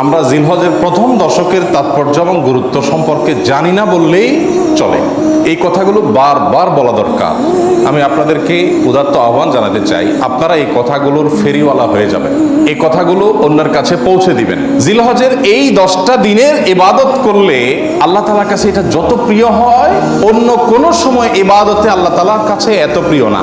আমরা জিনহজের প্রথম দশকের তাৎপর্য এবং গুরুত্ব সম্পর্কে জানি না বললেই চলে। এই কথাগুলো বারবার বলা দরকার। আমি আপনাদেরকে উদাত্ত আহ্বান জানাতে চাই, আপনারা এই কথাগুলোর ফেরিওয়ালা হয়ে যাবেন। এই কথাগুলো অন্যের কাছে পৌঁছে দিবেন। জিলহজের এই দশটা দিনের ইবাদত করলে আল্লাহ তালার কাছে এটা যত প্রিয় হয়, অন্য কোনো সময় ইবাদতে আল্লাহ তালার কাছে এত প্রিয় না।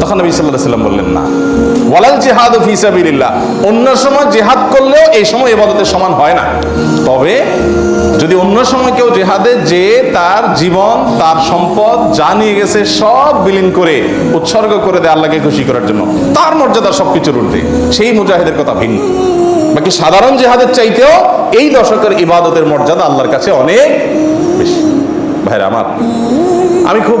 তখন নবী সাল্লাহ সাল্লাম বললেন, না। ওয়ালাল জেহাদ ফিসাবিল্লাহ অন্য সময় জেহাদ করলেও এই সময় ইবাদতের সমান হয় না। তবে যদি অন্য সময় কেউ জেহাদে যে তার জীবন, তার সম্পদ যা নিয়ে গেছে সব বিলীন করে, উৎসর্গ করে দেয় আল্লাহকে খুশি করার জন্য, তার মর্যাদা সবকিছুর ঊর্ধ্বে। সেই মুজাহিদের কথা ভিন্ন। বাকি সাধারণ জেহাদের চাইতেও এই দশকের ইবাদতের মর্যাদা আল্লাহর কাছে অনেক বেশি। ভাইরা আমার, আমি খুব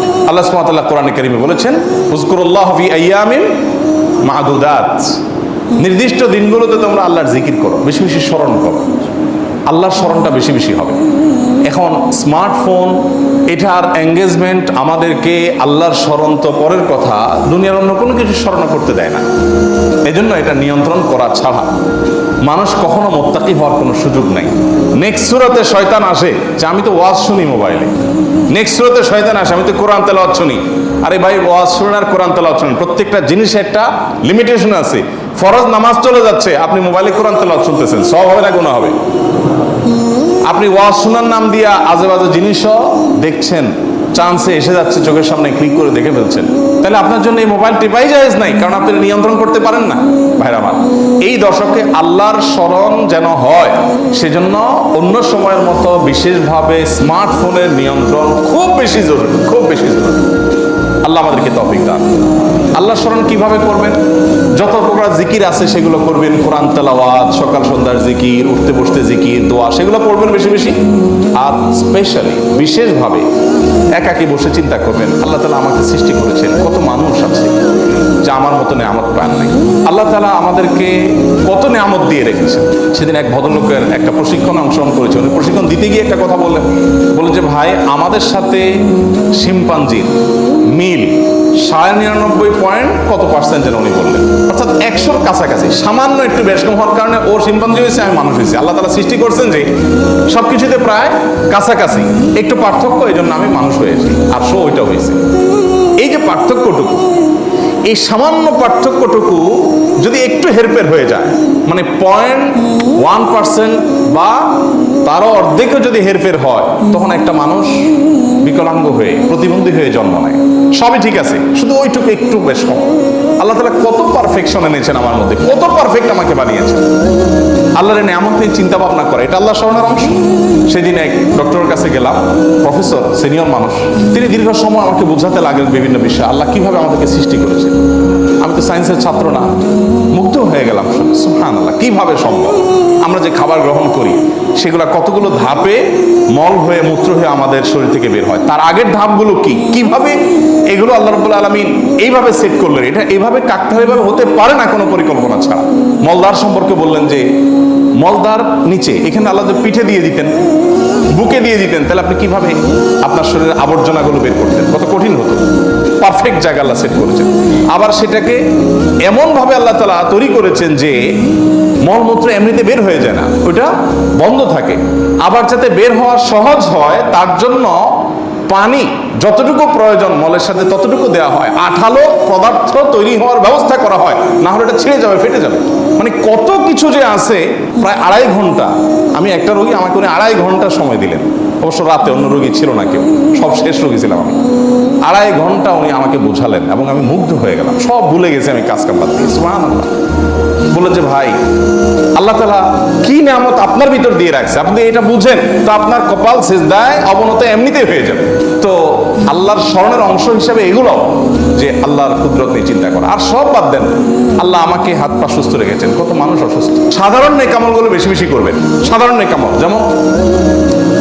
আল্লাহ সুবহানাহু কোরআন কারিমে বলেছেন উজকুরুল্লাহ ফি আইয়ামিন মাদুদাত। নির্দিষ্ট দিনগুলোতে তোমরা আল্লাহর জিকির করো, বেশি বেশি স্মরণ করো। আল্লাহর স্মরণটা বেশি বেশি হবে। এখন স্মার্টফোন, এটার এঙ্গেজমেন্ট আমাদেরকে আল্লাহর স্মরণ তো পরের কথা, দুনিয়ার অন্য কোনো কিছু স্মরণ করতে দেয় না। এজন্য এটা নিয়ন্ত্রণ করা ছাড়া মানুষ কখনো মোত্তাকি হওয়ার কোনো সুযোগ নাই। নেক্সট সুরাতে শয়তান আসে যে আমি তো ওয়াজ শুনি মোবাইলে। নেক্সট সুরাতে শয়তান আসে, আমি তো কোরআন তেলাওয়াত শুনি। আরে ভাই, ওয়াজ শুনেন আর কোরআন তেলাওয়াত শুনেন। প্রত্যেকটা জিনিসে একটা লিমিটেশন আছে। ফরজ নামাজ চলে যাচ্ছে, আপনি মোবাইলে কোরআন তেলাওয়াত শুনতেছেন। সব হবে না গুণা হবে। আপনি ওয়াজ শোনার নাম দিয়া আজে বাজে জিনিসও দেখছেন। চান্সে এসে যাচ্ছে, চোখের সামনে ক্লিক করে দেখে ফেলছেন। তাহলে আপনার জন্য এই মোবাইলটি পাই জায়েজ নাই, কারণ আপনি নিয়ন্ত্রণ করতে পারেন না। ভাইরা আমার, এই দশকে আল্লাহর স্মরণ যেন হয়, সেজন্য অন্য সময়ের মতো বিশেষভাবে স্মার্টফোনের নিয়ন্ত্রণ খুব বেশি জরুরি, খুব বেশি জরুরি। আল্লাহ আমাদেরকে তফিক দান আল্লাহ স্মরণ কীভাবে করবেন? যত প্রকার জিকির আছে, সেগুলো করবেন। কোরআন তেলাওয়াত, সকাল সন্ধ্যার জিকির, উঠতে বসতে জিকির, দোয়া, সেগুলো পড়বেন বেশি বেশি। আর স্পেশালি বিশেষভাবে একাকি বসে চিন্তা করবেন, আল্লাহ তালা আমাকে সৃষ্টি করেছেন, কত মানুষ আছে যা আমার মতো নেয়ামত পান নাই। আল্লাহ তালা আমাদেরকে কত নেয়ামত দিয়ে রেখেছেন। সেদিন এক ভদ্রলোকের একটা প্রশিক্ষণ অংশগ্রহণ করেছে। উনি প্রশিক্ষণ দিতে গিয়ে একটা কথা বললেন। বললেন যে, ভাই, আমাদের সাথে শিম্পাঞ্জির মিল সাড়ে নিরানব্বই পয়েন্ট কত পার্সেন্ট যেন উনি বললেন? অর্থাৎ একশোর কাছাকাছি। সামান্য একটু বেশ কম হওয়ার কারণে ওর শিম্পাঞ্জি হয়েছে, আমি মানুষ হয়েছি। আল্লাহ তালা সৃষ্টি করছেন যে সব কিছুতে প্রায় কাছাকাছি। একটু পার্থক্য এই জন্য আমি মানুষ হয়েছি। আর শো ওইটা হয়েছে। এই যে পার্থক্যটুকু এই সামান্য পার্থক্যটুকু যদি একটু হেরফের হয়ে যায় মানে পয়েন্ট ওয়ান পার্সেন্ট বা তারও অর্ধেকও যদি হেরফের হয়, তখন একটা মানুষ বিকলাঙ্গ হয়ে, প্রতিবন্ধী হয়ে জন্ম নেয়। সবই ঠিক আছে, শুধু ওইটুকু একটু বেশ কম। আল্লাহ তালা কত পারফেকশন এনেছেন আমার মধ্যে, কত পারফেক্ট আমাকে বানিয়েছেন। আল্লাহর নিয়ামত নিয়ে চিন্তা ভাবনা করে, এটা আল্লাহ স্মরণের অংশ। সেদিন এক ডক্টরের কাছে গেলাম প্রফেসর সিনিয়র মানুষ। তিনি দীর্ঘ সময় আমাকে বোঝাতে লাগলেন বিভিন্ন বিষয়, আল্লাহ কীভাবে আমাদেরকে সৃষ্টি করেছেন। আমি তো সায়েন্সের ছাত্র না মুগ্ধ হয়ে গেলাম। সুহান আল্লাহ কীভাবে সম্ভব? আমরা যে খাবার গ্রহণ করি, সেগুলো কতগুলো ধাপে মল হয়ে, মূত্র হয়ে আমাদের শরীর থেকে বের হয়? তার আগের ধাপগুলো কি? কীভাবে? এগুলো আল্লাহ রব্বুল আলমিন এইভাবে সেট করলেন। এটা এইভাবে কাকতে এইভাবে হতে পারে না কোনো পরিকল্পনা ছাড়া। মলদার সম্পর্কে বললেন যে মলদার নিচে, এখানে আল্লাহ যে পিঠে দিয়ে দিতেন, বুকে দিয়ে দিতেন, তাহলে আপনি কীভাবে আপনার শরীরের আবর্জনাগুলো বের করতেন? কত কঠিন হতো। পারফেক্ট জায়গা আল্লাহ সেট করেছেন। আবার সেটাকে এমনভাবে আল্লাহ তালা তৈরি করেছেন যে মলমূত্র এমনিতে বের হয়ে যায় না। ওইটা বন্ধ থাকে। আবার যাতে বের হওয়া সহজ হয়, তার জন্য পানি যতটুকু প্রয়োজন, মলের সাথে ততটুকু দেওয়া হয়। আঠালো পদার্থ তৈরি হওয়ার ব্যবস্থা করা হয়, না হলে এটা ছিঁড়ে যাবে, ফেটে যাবে। মানে কত কিছু যে আছে, প্রায় আড়াই ঘণ্টা। আমি একটা রোগী, আমাকে উনি আড়াই ঘণ্টা সময় দিলেন। অবশ্য রাতে অন্য রোগী ছিল না কেউ, সব শেষ রোগী ছিলাম আমি। আড়াই ঘণ্টা উনি আমাকে বোঝালেন এবং আমি মুগ্ধ হয়ে গেলাম। সব ভুলে গেছি আমি কাজ কাম বাদ বলল যে, ভাই, আল্লাহ তালা কি নামত আপনার ভিতর দিয়ে রাখছে? আপনি এটা বুঝেন, তো আপনার কপাল শেষ দেয় অবনত এমনিতেই হয়ে যাবে। তো আল্লাহর স্মরণের অংশ হিসাবে এগুলো, যে আল্লাহর কুদরত নিয়ে চিন্তা করা। আর সব বাদ দেন, আল্লাহ আমাকে হাত পা সুস্থ রেখেছেন। কত মানুষ অসুস্থ। সাধারণ নেকামলগুলো বেশি বেশি করবেন। সাধারণ নেকামল যেমন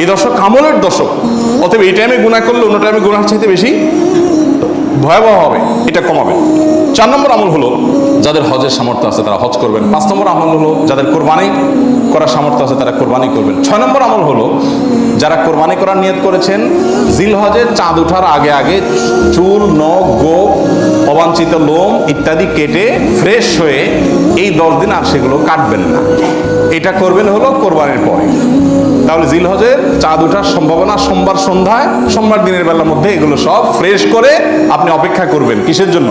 এই দশক আমলের দশক অতএব এই টাইমে গুণা করলে অন্য টাইমে গুণার চাইতে বেশি ভয়াবহ হবে, এটা কমাবে। চার নম্বর আমল হলো যাদের হজের সামর্থ্য আছে তারা হজ করবেন। পাঁচ নম্বর আমল হলো যাদের কোরবানি করার সামর্থ্য আছে তারা কোরবানি করবেন। ছয় নম্বর আমল হলো যারা কোরবানি করার নিয়ত করেছেন জিল হজের চাঁদ ওঠার আগে আগে চুল, নখ, গোপ, অবাঞ্ছিত লোম ইত্যাদি কেটে ফ্রেশ হয়ে এই দশ দিন আর সেগুলো কাটবেন না। এটা করবেন হলো কোরবানির পরে। তাহলে জিল হজের চাঁদ ওঠার সম্ভাবনা সোমবার সন্ধ্যায়, সোমবার দিনের বেলার মধ্যে এগুলো সব ফ্রেশ করে আপনি অপেক্ষা করবেন। কিসের জন্য?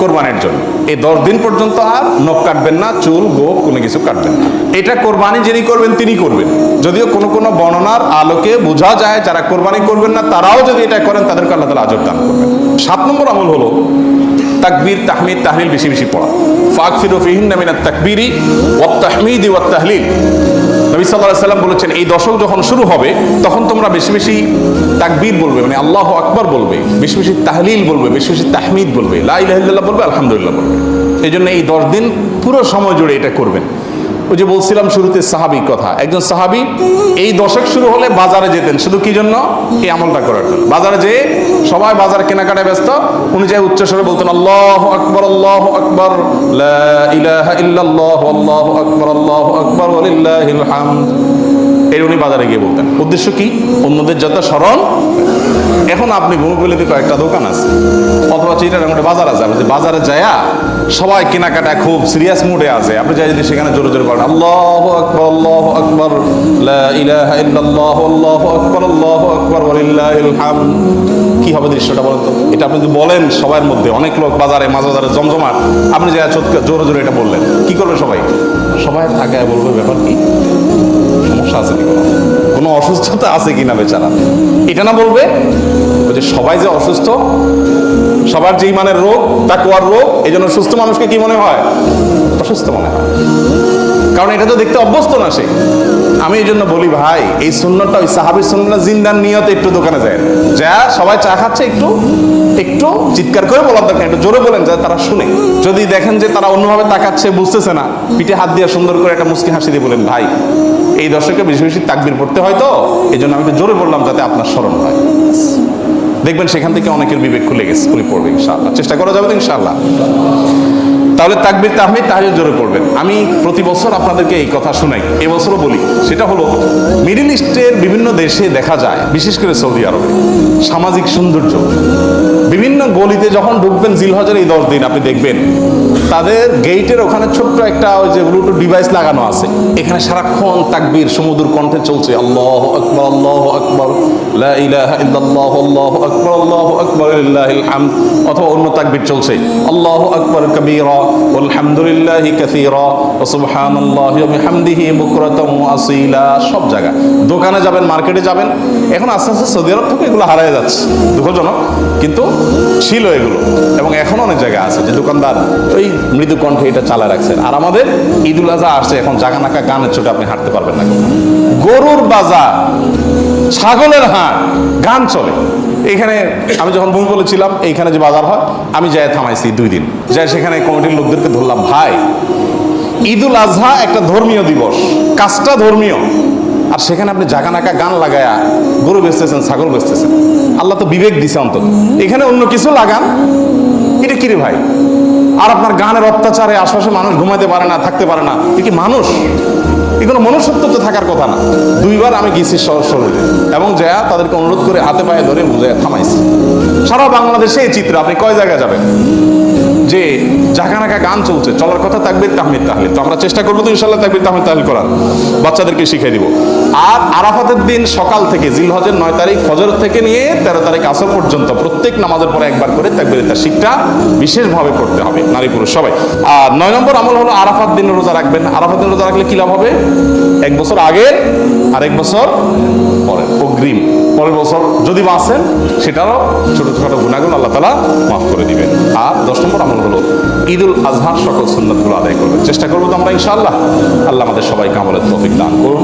কোরবানির জন্য। এই দশ দিন পর্যন্ত আর নখ কাটবেন না, চুল, গোপ, কোনো কিছু কাটবেন না। এটা কোরবানি যিনি করবেন, তিনি করবেন। যদিও কোনো কোনো বর্ণনার আলোকে বোঝা যায়, যারা কোরবানি করবেন না, তারাও যদি এটা করেন, তাদেরকে আল্লাহ তালা আজর দান করবেন। সাত নম্বর আমল হলো তাকবীর, তাহমিদ, তাহলিল বেশি বেশি পড়া। ফাক ফিরু ফিহিন নামিনাত তাকবীরি ওয়াত তাহমিদি ওয়াত তাহলিল। নবী সাল্লাহ সাল্লাম বলেছেন, এই দশক যখন শুরু হবে, তখন তোমরা বেশি বেশি তাকবীর বলবে মানে আল্লাহ আকবর বলবে, বেশি বেশি তাহলিল বলবে, বেশি বেশি তাহমিদ বলবে, লা ইলাহা ইল্লাল্লাহ বলবে, আলহামদুলিল্লাহ বলবে। এই জন্য এই দশ দিন পুরো সময় জুড়ে এটা করবেন। ওই যে বলছিলাম শুরুতে সাহাবি কথা, একজন সাহাবি এই দশক শুরু হলে বাজারে যেতেন, শুধু কি জন্য? এই আমলটা করার জন্য। বাজারে যেয়ে সবাই বাজার কেনাকাটায় ব্যস্ত, উনি যে উচ্চ স্বরে বলতেন, আল্লাহ আকবর আল্লাহ আকবর ইলাহা ইল্লাল্লাহ, আল্লাহু আকবর আল্লাহু আকবর, ওয়ালিল্লাহিল উনি বাজারে গিয়ে বলতেন। উদ্দেশ্য কি? অন্যদের যত স্মরণ। এখন আপনি বনুপল্লিতে কয়েকটা দোকান আছে, অথবা চিটার বাজার আছে বাজারে যায়া সবাই কেনাকাটা খুব সিরিয়াস মুডে আছে। আপনি যাই যদি সেখানে জোরে জোরে করেন আল্লাহ আকবর আল্লাহ আকবর ইলাহ ইল্লাল্লাহ, আল্লাহ আকবর আল্লাহ আকবর, ওয়ালিল্লাহিল হাম কি হবে দৃশ্যটা বলেন তো? এটা আপনি যদি বলেন সবার মধ্যে, অনেক লোক বাজারে মাঝে বাজারে জমজমাট, আপনি যা জোরে জোরে এটা বললেন, কি করবে সবাই? সবাই থাকায় বলব, ব্যাপার কি? আছে কোনো? কোনো অসুস্থতা আছে কি না বেচারা? এটা না বলবে? যে সবাই যে অসুস্থ, সবার যে ইমানের রোগ তা কোয়ার রোগ এই জন্য সুস্থ মানুষকে কি মনে হয়? অসুস্থ মনে হয়। কারণ এটা তো দেখতে অভ্যস্ত না সে। আমি এই জন্য বলি, ভাই, এই সুন্নতটা ওই সাহাবি সুন্না জিন্দার নিয়তে একটু দোকানে যায়। যা, সবাই চা খাচ্ছে একটু একটু চিৎকার করে বলার দরকার একটু জোরে বলেন যাতে তারা শুনে। যদি দেখেন যে তারা অন্যভাবে তাকাচ্ছে, বুঝতেছে না, পিঠে হাত দিয়ে সুন্দর করে একটা মুসকি হাসি দিয়ে বলেন, ভাই, এই দর্শকে বেশি বেশি তাকবির পড়তে হয় তো? এই জন্য আমি একটু জোরে বললাম যাতে আপনার স্মরণ হয়। দেখবেন সেখান থেকে অনেকের বিবেক খুলে গেছে, খুলে পড়বে, ইনশাআল্লাহ। চেষ্টা করা যাবে তো, ইনশাআল্লাহ। তাহলে তাকবির তাহমিদ তাহলে জোরে পড়বেন। আমি প্রতি বছর আপনাদেরকে এই কথা শোনাই। এবছরও বলি, সেটা হলো, মিডিল ইস্টের বিভিন্ন দেশে দেখা যায়, বিশেষ করে সৌদি আরবে, সামাজিক সৌন্দর্য। বিভিন্ন গলিতে যখন ঢুকবেন জিলহজের এই দশ দিন, আপনি দেখবেন, তাদের গেইটের ওখানে ছোট্ট একটা ওই যে ব্লুটুথ ডিভাইস লাগানো আছে। এখানে সারাক্ষণ তাকবির, সমুদ্র কণ্ঠে চলছে, আল্লাহ আকবর আল্লাহ আকবর আকবর, আল্লাহু আকবর অথবা অন্য তাকবীর চলছে, আল্লাহ আকবর, কবীরা আলহামদুলিল্লাহি কাসীরা ওয়া সুবহানাল্লাহি ওয়া বিহামদিহি বুকরাতাম ওয়া সব জায়গা দোকানে যাবেন, মার্কেটে যাবেন, এখন আস্তে আস্তে সৌদি আরব থেকে এগুলো হারায় যাচ্ছে। দুঃখজনক, কিন্তু ছিল এগুলো। এবং এখন অনেক জায়গা আছে যে দোকানদার ওই মৃদু কণ্ঠে এটা চালা রাখছেন। আর আমাদের ঈদুল আজহা আসছে, এখন জাগানাকা গানের ছোটে আপনি হাঁটতে পারবেন না। গরুর বাজার ছাগলের হাট গান চলে। এখানে আমি যখন বমি বলেছিলাম এইখানে যে বাজার হয়, আমি যাই থামাইছি দুই দিন। যাই সেখানে কমিটির লোকদেরকে ধরলাম, ভাই, ঈদুল আজহা একটা ধর্মীয় দিবস, কাজটা ধর্মীয়। আর সেখানে আপনি জাগা নাকা গান লাগায়া, গরু বেচতেছেন, ছাগল বেচতেছেন। আল্লাহ তো বিবেক দিছে অন্তত। এখানে অন্য কিছু লাগান। এটা কি রে ভাই? আর আপনার গানের অত্যাচারে আশপাশে মানুষ ঘুমাতে পারে না, থাকতে পারে না। এ কি মানুষ? এগুলো মনুষ্যত্ব তো থাকার কথা না। দুইবার আমি গেছি শরীরে এবং যা তাদেরকে অনুরোধ করে হাতে পায়ে ধরে বুঝে থামাইছি। সারা বাংলাদেশে এই চিত্র, আপনি কয় জায়গায় যাবেন? যে জাগা নাকা গান চলছে, চলার কথা তাকবির, তাহমিদ তাহলে তো আমরা চেষ্টা করব তো ইনশাল্লাহ তাকবির, তাহমিদ তাহলে করার। বাচ্চাদেরকে শিখিয়ে দিব। আর আরাফাতের দিন সকাল থেকে, জিলহজের নয় তারিখ ফজর থেকে নিয়ে তেরো তারিখ আসর পর্যন্ত প্রত্যেক নামাজের পরে একবার করে তাকবির তার শিখটা বিশেষভাবে করতে হবে, নারী পুরুষ সবাই। আর নয় নম্বর আমল হলো আরাফাত দিন রোজা রাখবেন। আরাফাত দিন রোজা রাখলে কী লাভ হবে? এক বছর আগের আর এক বছর পরে। অগ্রিম। পরের বছর যদি বাঁচেন, সেটারও ছোটো ছোটো গুণাগুণ আল্লাহ তালা মাফ করে দিবেন। আর দশ নম্বর আমল হলো, ঈদুল আজহার সকল সুন্নতগুলো আদায় করবেন। চেষ্টা করব তো আমরা ইনশাআল্লাহ। আল্লাহ আমাদের সবাইকে আমলের তফিক দান করুন।